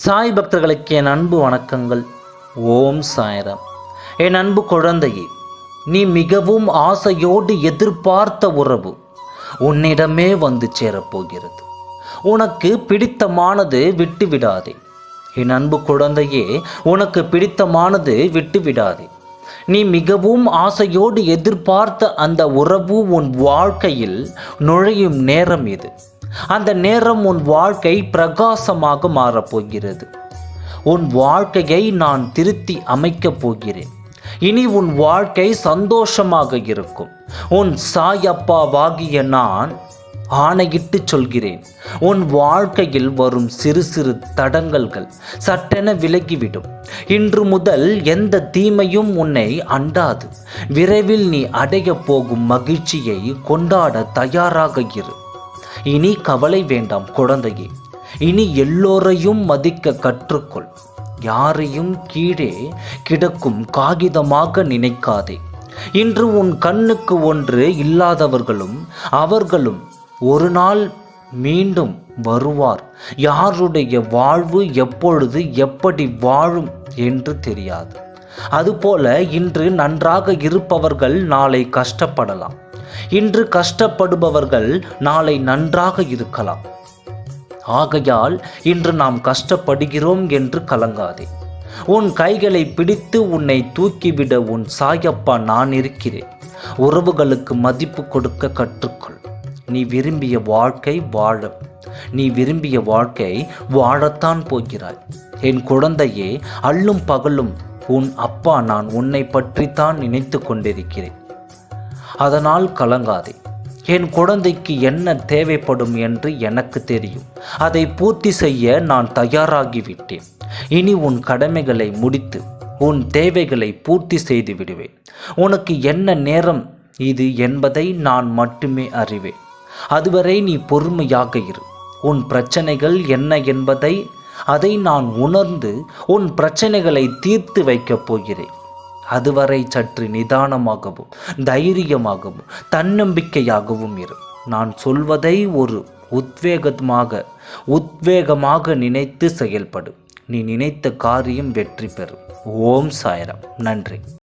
சாய் பக்தர்களுக்கு என் அன்பு வணக்கங்கள். ஓம் சாய்ராம். என் அன்பு குழந்தையே நீ மிகவும் ஆசையோடு எதிர்பார்த்த உறவு உன்னிடமே வந்து சேரப்போகிறது. உனக்கு பிடித்தமானது விட்டு விடாதே என் அன்பு குழந்தையே உனக்கு பிடித்தமானது விட்டு விடாதே நீ மிகவும் ஆசையோடு எதிர்பார்த்த அந்த உறவு உன் வாழ்க்கையில் நுழையும் நேரம் இது. அந்த நேரம் உன் வாழ்க்கை பிரகாசமாக மாறப்போகிறது உன் வாழ்க்கையை நான் திருத்தி அமைக்கப் போகிறேன். இனி உன் வாழ்க்கை சந்தோஷமாக இருக்கும். உன் சாயப்பாவாகிய நான் ஆணையிட்டு சொல்கிறேன். உன் வாழ்க்கையில் வரும் சிறு சிறு தடங்கல்கள் சட்டென விலகிவிடும். இன்று முதல் எந்த தீமையும் உன்னை அண்டாது. விரைவில் நீ அடைய போகும் மகிழ்ச்சியை கொண்டாட தயாராக இரு. இனி கவலை வேண்டாம் குழந்தையே. இனி எல்லோரையும் மதிக்க கற்றுக்கொள். யாரையும் கீழே கிடக்கும் காகிதமாக நினைக்காதே. இன்று உன் கண்ணுக்கு ஒன்று இல்லாதவர்களும் அவர்களும் ஒரு நாள் மீண்டும் வருவார். யாருடைய வாழ்வு எப்பொழுது எப்படி வாழும் என்று தெரியாது. அதுபோல இன்று நன்றாக இருப்பவர்கள் நாளை கஷ்டப்படலாம். இன்று கஷ்டப்படுபவர்கள் நாளை நன்றாக இருக்கலாம். ஆகையால் இன்று நாம் கஷ்டப்படுகிறோம் என்று கலங்காதே. உன் கைகளை பிடித்து உன்னை தூக்கிவிட உன் சாயப்பா நான் இருக்கிறேன். உறவுகளுக்கு மதிப்பு கொடுக்க கற்றுக்கொள். நீ விரும்பிய வாழ்க்கை வாழ நீ விரும்பிய வாழ்க்கை வாழத்தான் போகிறாய். என் குழந்தையே அள்ளும் பகலும் உன் அப்பா நான் உன்னை பற்றித்தான் நினைத்து கொண்டிருக்கிறேன். அதனால் கலங்காதே. என் குழந்தைக்கு என்ன தேவைப்படும் என்று எனக்கு தெரியும். அதை பூர்த்தி செய்ய நான் தயாராகிவிட்டேன். இனி உன் கடமைகளை முடித்து உன் தேவைகளை பூர்த்தி செய்து விடுவேன். உனக்கு என்ன நேரம் இது என்பதை நான் மட்டுமே அறிவேன். அதுவரை நீ பொறுமையாக இரு. உன் பிரச்சனைகள் என்ன என்பதை அதை நான் உணர்ந்து உன் பிரச்சனைகளை தீர்த்து வைக்கப் போகிறேன். அதுவரை சற்று நிதானமாகவும் தைரியமாகவும் தன்னம்பிக்கையாகவும் இரு. நான் சொல்வதை ஒரு உத்வேகமாக உத்வேகமாக நினைத்து செயல்படும் நீ நினைத்த காரியம் வெற்றி பெறும். ஓம் சாயரம். நன்றி.